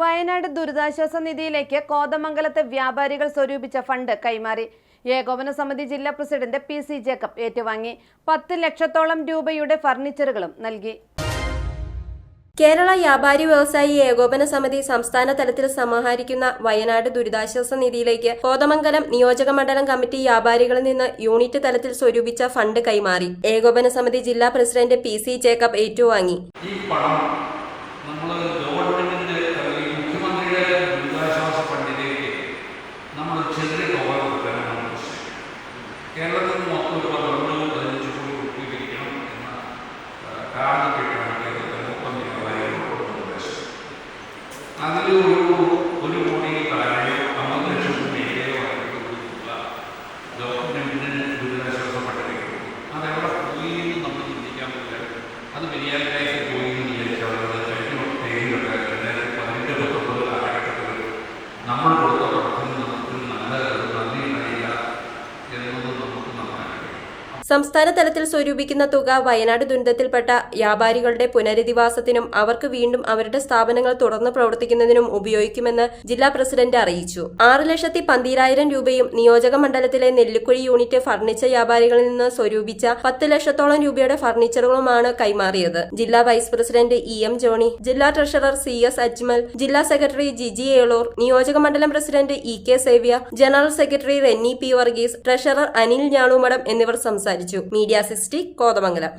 വയനാട് ദുരിതാശ്വാസ നിധിയിലേക്ക് കോതമംഗലത്തെ വ്യാപാരികൾ സ്വരൂപിച്ച ഫണ്ട് കൈമാറി. ഏകോപന സമിതി ജില്ലാ പ്രസിഡന്റ് പി സി ജേക്കബ് ഏറ്റുവാങ്ങി. പത്ത് ലക്ഷത്തോളം രൂപയുടെ ഫർണിച്ചറുകളും നൽകി. കേരള വ്യാപാരി വ്യവസായി ഏകോപന സമിതി സംസ്ഥാന തലത്തിൽ സമാഹരിക്കുന്ന വയനാട് ദുരിതാശ്വാസ നിധിയിലേക്ക് കോതമംഗലം നിയോജക മണ്ഡലം കമ്മിറ്റി വ്യാപാരികളിൽ നിന്ന് യൂണിറ്റ് തലത്തിൽ സ്വരൂപിച്ച ഫണ്ട് കൈമാറി. ഏകോപന സമിതി ജില്ലാ പ്രസിഡന്റ് പി സി ജേക്കബ് ഏറ്റുവാങ്ങി. ഈ പണം നമ്മൾ ಕೊಟ್ಟಿದ್ದರೆ ನಾವು ಹೋಗ್ತಾರೆ ಕೇರಳದಲ್ಲಿ ಮಕ್ಕಳು ಬಂದು ಹಂಚಿಕೊಂಡು ಹುಟ್ಟಿದಕ್ಕೆ ಕಾರಣ ಕೇಳೋಣ ಒಪ್ಪಂದ ಅದರಲ್ಲಿ സംസ്ഥാന തലത്തിൽ സ്വരൂപിക്കുന്ന തുക വയനാട് ദുരന്തത്തിൽപ്പെട്ട വ്യാപാരികളുടെ പുനരധിവാസത്തിനും അവർക്ക് വീണ്ടും അവരുടെ സ്ഥാപനങ്ങൾ തുറന്നു പ്രവർത്തിക്കുന്നതിനും ഉപയോഗിക്കുമെന്ന് ജില്ലാ പ്രസിഡന്റ് അറിയിച്ചു. ആറ് ലക്ഷത്തി പന്തീരായിരം രൂപയും നിയോജക മണ്ഡലത്തിലെ നെല്ലിക്കുഴി യൂണിറ്റ് ഫർണിച്ചർ വ്യാപാരികളിൽ നിന്ന് സ്വരൂപിച്ച പത്ത് ലക്ഷത്തോളം രൂപയുടെ ഫർണിച്ചറുകളുമാണ് കൈമാറിയത്. ജില്ലാ vice president E M Johny ജില്ലാ ട്രഷറർ സി എസ് അജ്മൽ ജില്ലാ സെക്രട്ടറി ജിജി ഏളൂർ നിയോജക മണ്ഡലം president E K സേവ്യ general secretary Renny P Varghese treasurer Anil Njalumadam എന്നിവർ സംസാരിച്ചു. മീഡിയ സിസ്റ്റി കോതമംഗലം.